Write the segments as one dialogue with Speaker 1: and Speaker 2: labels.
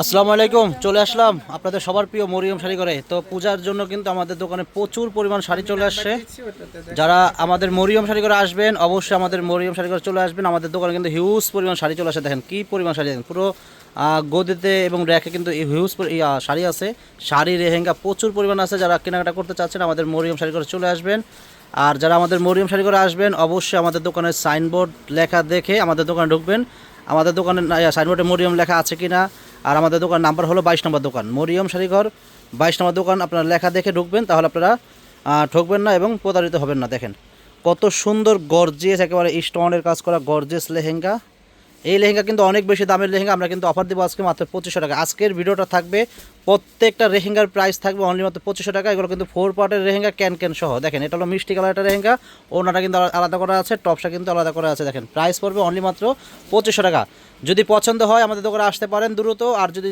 Speaker 1: আসসালামু আলাইকুম, চলে আসলাম আপনাদের সবার প্রিয় মরিয়ম শাড়ি করে তো পূজার জন্য কিন্তু আমাদের দোকানে প্রচুর পরিমাণ শাড়ি চলে আসছে। যারা আমাদের মরিয়ম শাড়ি করে আসবেন, অবশ্যই আমাদের মরিয়ম শাড়ি করে চলে আসবেন। আমাদের দোকানে কিন্তু হিউজ পরিমাণ শাড়ি চলে আসে। দেখেন কী পরিমাণ শাড়ি, দেখেন পুরো গদিতে এবং র্যাকে কিন্তু হিউজ শাড়ি আছে। শাড়ি রেহেঙ্গা প্রচুর পরিমাণ আছে। যারা কেনাকাটা করতে চাচ্ছেন, আমাদের মরিয়ম শাড়ি করে চলে আসবেন। আর যারা আমাদের মরিয়ম শাড়ি করে আসবেন, অবশ্যই আমাদের দোকানের সাইনবোর্ড লেখা দেখে আমাদের দোকানে ঢুকবেন। আমাদের দোকানের সাইনবোর্ডে মরিয়ম লেখা আছে কিনা, আর আমাদের দোকান নাম্বার হলো বাইশ নম্বর দোকান। মরিয়ম শাড়িঘর, বাইশ নম্বর দোকান, আপনার লেখা দেখে ঢুকবেন, তাহলে আপনারা ঠকবেন না এবং প্রতারিত হবেন না, দেখেন। কত সুন্দর গর্জেস একেবারে স্টোনের কাজ করা গর্জেস লেহেঙ্গা। এই লেহেঙ্গা কিন্তু অনেক বেশি দামের লেহেঙ্গা, আমরা কিন্তু অফার দেবো আজকে মাত্র পঁচিশশো টাকা। আজকের ভিডিওটা থাকবে, প্রত্যেকটা লেহেঙ্গার প্রাইস থাকবে অনলি মাত্র পঁচিশশো টাকা, এগুলো কিন্তু ফোর পার্টের লেহেঙ্গা ক্যান ক্যান সহ। দেখেন, এটা হলো মিষ্টি কালার একটা লেহেঙ্গা ওনাটা কিন্তু আলাদা করা আছে টপসা কিন্তু আলাদা করা আছে। দেখেন প্রাইস পড়বে অনলি মাত্র পঁচিশশো টাকা। যদি পছন্দ হয়, আমাদের দোকানে আসতে পারেন দ্রুত, আর যদি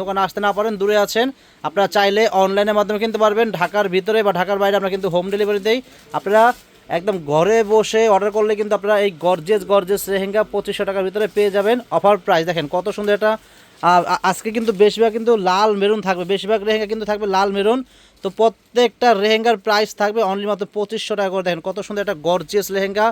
Speaker 1: দোকানে আসতে না পারেন, দূরে আছেন, আপনারা চাইলে অনলাইনের মাধ্যমে কিনতে পারবেন। ঢাকার ভিতরে বা ঢাকার বাইরে আমরা কিন্তু হোম ডেলিভারি দেই। আপনারা একদম ঘরে বসে অর্ডার করলে কিন্তু আপনারা এই গর্জেস গর্জেস লেহেঙ্গা পঁচিশশো টাকার ভিতরে পেয়ে যাবেন। অফার প্রাইস দেখেন কত সুন্দর এটা। আজকে কিন্তু বেশিরভাগ কিন্তু লাল মেরুন থাকবে। বেশিরভাগ লেহেঙ্গা কিন্তু থাকবে লাল মেরুন। তো প্রত্যেকটা লেহেঙ্গার প্রাইস থাকবে অনলি মাত্র পঁচিশশো টাকা করে। দেখেন কত সুন্দর একটা গর্জিয়াস লেহেঙ্গা।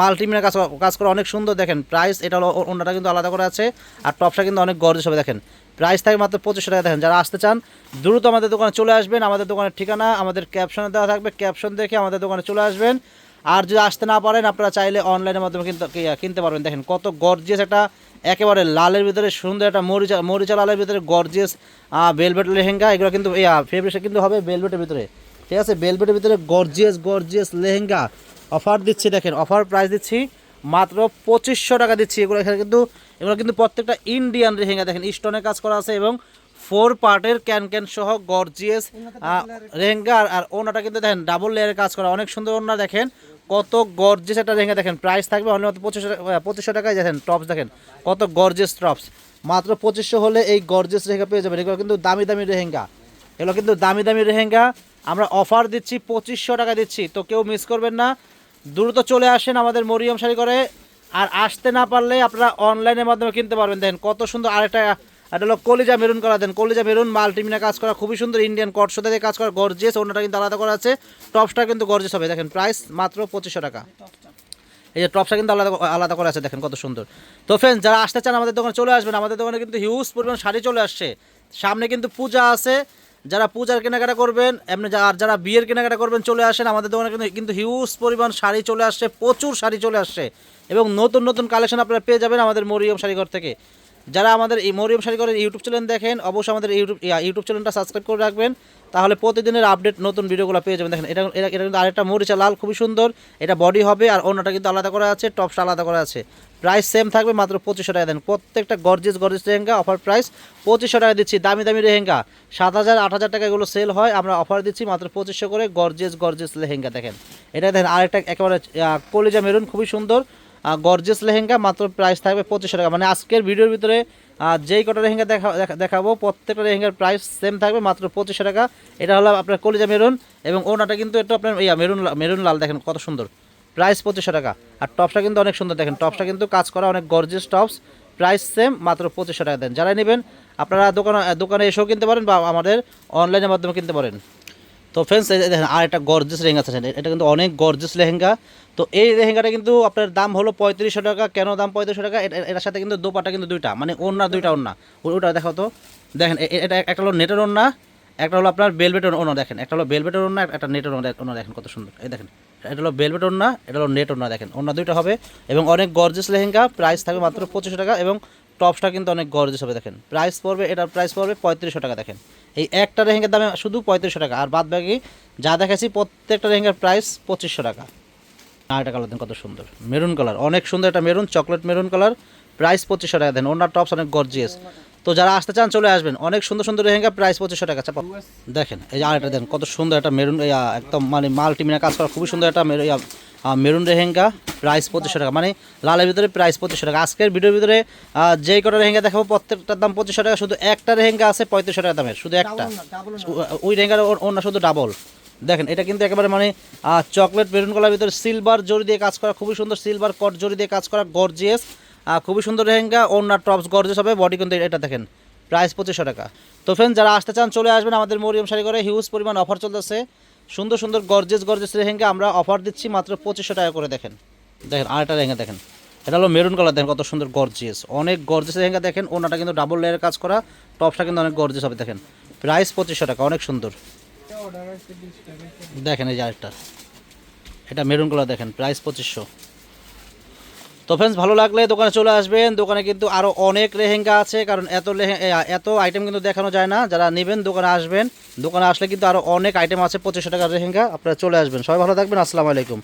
Speaker 1: মাল্টিমিনা কাজ কাজ করা অনেক সুন্দর। দেখেন প্রাইস এটা অন্যটা কিন্তু আলাদা করে আছে। আর টপসটা কিন্তু অনেক গর্জিয়াস হবে। দেখেন প্রাইস থাকে মাত্র পঁচিশশো টাকা। দেখেন, যারা আসতে চান, দ্রুত আমাদের দোকানে চলে আসবেন। আমাদের দোকানের ঠিকানা, আমাদের ক্যাপশনে দেওয়া থাকবে। ক্যাপশন দেখে আমাদের দোকানে চলে আসবেন। আর যদি আসতে না পারেন, আপনারা চাইলে অনলাইনের মাধ্যমে কিনতে কিনতে পারবেন। দেখেন, কত গর্জিয়াস একটা, একেবারে লালের ভিতরে সুন্দর একটা মরিচা মরিচা লালের ভিতরে গর্জিয়াস বেলভেট লেহেঙ্গা। এগুলো কিন্তু ফেব্রিক্সটা কিন্তু হবে বেলভেটের ভিতরে। ঠিক আছে? বেলভেটের ভিতরে গর্জিয়াস গর্জিয়াস লেহেঙ্গা। অফার দিচ্ছি, দেখেন অফার প্রাইস দিচ্ছি মাত্র পঁচিশশো টাকা দিচ্ছি। এগুলো এখানে কিন্তু এগুলো কিন্তু প্রত্যেকটা ইন্ডিয়ান লেহেঙ্গা দেখেন স্টোনের কাজ করা আছে এবং ফোর পার্টের ক্যান ক্যান সহ গর্জিয়াস রেহেঙ্গা আর- ওনাটা কিন্তু দেখেন ডাবল লেয়ারে কাজ করা। অনেক সুন্দর ওনা দেখেন কত গর্জিয়াস একটা রেহেঙ্গা দেখেন। প্রাইস থাকবে অনলি মাত্র পঁচিশশো পঁচিশশো টাকায় দেখেন টপস দেখেন কত গর্জিয়াস টপস মাত্র পঁচিশশো হলে এই গর্জিয়াস রেহেঙ্গা পেয়ে যাবেন। এগুলো কিন্তু দামি দামি রেহেঙ্গা। এগুলো কিন্তু দামি দামি রেহেঙ্গা। আমরা অফার দিচ্ছি পঁচিশশো টাকা দিচ্ছি তো কেউ মিস করবেন না। দ্রুত চলে আসেন আমাদের মরিয়ম শাড়ি করে আর আসতে না পারলে আপনারা অনলাইনের মাধ্যমে কিনতে পারবেন। দেখেন কত সুন্দর আরেকটা এটা হলো কলিজা মেরুন করা দেন কলিজা মেরুন মাল্টিমিনা কাজ করা, খুবই সুন্দর ইন্ডিয়ান কট সুতা দিয়ে কাজ করা গর্জিয়াস অন্যটা কিন্তু আলাদা করা আছে। টপসটা কিন্তু গর্জিয়াস হবে। দেখেন প্রাইস মাত্র পঁচিশশো টাকা। এই যে টপসটা কিন্তু আলাদা আলাদা করা আছে। দেখেন কত সুন্দর। তো ফ্রেন্ড যারা আসতে চান আমাদের দোকানে চলে আসবেন। আমাদের দোকানে কিন্তু হিউজ পরিমাণ শাড়ি চলে আসছে। সামনে কিন্তু পূজা আছে। যারা পূজার কেনাকাটা করবেন, এমনি আর যারা বিয়ের কেনাকাটা করবেন, চলে আসেন। আমাদের দোকানে কিন্তু কিন্তু হিউজ পরিমাণ শাড়ি চলে আসছে, প্রচুর শাড়ি চলে আসছে। এবং নতুন নতুন কালেকশন আপনারা পেয়ে যাবেন আমাদের মরিয়ম শাড়িঘর থেকে। যারা আমাদের এই মরিয়ম শাড়িঘরের ইউটিউব চ্যানেল দেখেন, অবশ্যই আমাদের ইউটিউব ইউটিউব চ্যানেলটা সাবস্ক্রাইব করে রাখবেন। তাহলে প্রতিদিনের আপডেট, নতুন ভিডিওগুলো পেয়ে যাবেন। দেখেন, এটা এটা কিন্তু আরেকটা মরিচা, লাল, খুবই সুন্দর। এটা বডি হবে আর অন্যটা কিন্তু আলাদা করা আছে টপসটা আলাদা করা আছে। প্রাইস সেম থাকবে মাত্র পঁচিশশো টাকা। দেন প্রত্যেকটা gorgeous gorgeous lehenga offer price পঁচিশশো টাকা দিচ্ছি। দামি দামি লেহেঙ্গা, সাত হাজার, আট হাজার টাকা এগুলো সেল হয়। আমরা অফার দিচ্ছি মাত্র পঁচিশশো করে গর্জিয়াস গর্জিয়াস লেহেঙ্গা। দেখেন, এটা দেখেন, আরেকটা একেবারে কলিজা মেরুন খুবই সুন্দর। গর্জিয়াস লেহেঙ্গা, মাত্র প্রাইস থাকবে পঁচিশশো টাকা। মানে আজকের ভিডিওর ভিতরে যেই কটা লেহেঙ্গা দেখা দেখা- দেখাবো, প্রত্যেকটা লেহেঙ্গার প্রাইস সেম থাকবে, মাত্র পঁচিশশো টাকা। এটা হলো আপনার কলিজা মেরুন এবং ওনাটা কিন্তু একটু আপনার ইয়া, মেরুন মেরুন লাল, দেখেন কত সুন্দর। প্রাইস পঁচিশশো টাকা। আর টপসটা কিন্তু অনেক সুন্দর, দেখেন টপসটা কিন্তু কাজ করা অনেক গর্জেস টপস প্রাইস সেম মাত্র পঁচিশশো টাকা দেন। যারা নেবেন, আপনারা দোকানে দোকানে এসেও কিনতে পারেন বা আমাদের অনলাইনের মাধ্যমে কিনতে পারেন। তো ফ্রেন্ডস দেখেন, আর একটা গর্জিয়াস লেহেঙ্গা আছে, এটা কিন্তু অনেক গর্জিয়াস লেহেঙ্গা। তো এই লেহেঙ্গাটা কিন্তু আপনার দাম হলো পঁয়ত্রিশশো টাকা। কেন দাম পঁয়ত্রিশশো টাকা? এটার সাথে কিন্তু দোপাটা কিন্তু দুইটা মানে ওড়না দুইটা ওড়না। ওটা দেখো তো। দেখেন এটা একটা হলো নেটের ওড়না, একটা হলো আপনার বেলভেটের ওড়না দেখেন। একটা হলো বেলভেটের ওড়না, একটা নেটের ওড়না দেখেন কত সুন্দর। এই দেখেন, এটা হলো বেলভেট ওড়না, এটা হলো নেট ওড়না দেখেন। ওড়না দুইটা হবে এবং অনেক গর্জিয়াস লেহেঙ্গা প্রাইস থাকবে মাত্র পঁচিশশো টাকা এবং টপসটা কিন্তু অনেক গর্জিয়াস হবে, দেখেন। প্রাইস পড়বে, এটার প্রাইস পড়বে পঁয়ত্রিশশো টাকা, দেখেন। এই একটা লেহেঙ্গার দামে শুধু পঁয়ত্রিশশো টাকা, আর বাদ বাকি যা দেখাচ্ছি প্রত্যেকটা লেহেঙ্গার প্রাইস পঁচিশশো টাকা। আর এটা কালার দেন কত সুন্দর। মেরুন কালার, অনেক সুন্দর একটা maroon, chocolate maroon colour, price পঁচিশশো টাকা দেন ওনার টপস অনেক গর্জিয়াস। তো যারা আসতে চান, চলে আসবেন। অনেক সুন্দর সুন্দর লেহেঙ্গা, প্রাইস পঁচিশশো টাকা, চাপা। দেখেন, এই যে আরেকটা দেন কত সুন্দর একটা মেরুন একদম মানে মাল্টিমিনা কাজ করা, খুবই সুন্দর একটা মেরুন রেহেঙ্গা প্রাইস পঁচিশশো টাকা। মানে লালের ভিতরে প্রাইস পঁচিশশো টাকা। আজকের ভিডিওর ভিতরে যেই কটা রেহেঙ্গা দেখাবো প্রত্যেকটার দাম পঁচিশশো টাকা। শুধু একটা লেহেঙ্গা আছে পঁয়ত্রিশশো টাকা দামের শুধু একটা। ওই লেহেঙ্গার অন্য শুধু ডাবল দেখেন এটা কিন্তু একেবারে মানে চকলেট মেরুন কলার ভিতরে সিলভার জরি দিয়ে কাজ করা খুবই সুন্দর সিলভার কট জরি দিয়ে কাজ করা গর্জিয়াস খুবই সুন্দর লেহেঙ্গা ওনার টপস গর্জেস হবে বডি কিন্তু এটা দেখেন প্রাইস পঁচিশশো টাকা। তো ফ্রেন্ড যারা আসতে চান চলে আসবেন আমাদের মরিয়ম শাড়ি করে হিউজ পরিমাণ অফার চলতেছে। সুন্দর সুন্দর গর্জেস গর্জেস লেহেঙ্গা আমরা অফার দিচ্ছি মাত্র পঁচিশশো টাকা করে, দেখেন। দেখেন, আরেকটা রেহেঙ্গা দেখেন। এটা হলো মেরুন কালার দেখেন কত সুন্দর গর্জিয়াস অনেক গর্জেস লেহেঙ্গা দেখেন, ওনাটা কিন্তু ডাবল লেয়ারের কাজ করা টপসটা কিন্তু অনেক গর্জেস হবে, দেখেন। প্রাইস পঁচিশশো টাকা, অনেক সুন্দর। দেখেন এই যে আরেকটা। এটা মেরুন কালার দেখেন প্রাইস পঁচিশশো। তো ফ্রেন্ডস ভালো লাগলে দোকানে চলে আসবেন। দোকানে কিন্তু আরও অনেক লেহেঙ্গা আছে, কারণ এত লেহেঙ্গা এত আইটেম কিন্তু দেখানো যায় না। যারা নেবেন দোকানে আসবেন। দোকানে আসলে কিন্তু আরও অনেক আইটেম আছে, পঁচিশশো টাকার লেহেঙ্গা। আপনারা চলে আসবেন। সবাই ভালো থাকবেন। আসসালামু আলাইকুম।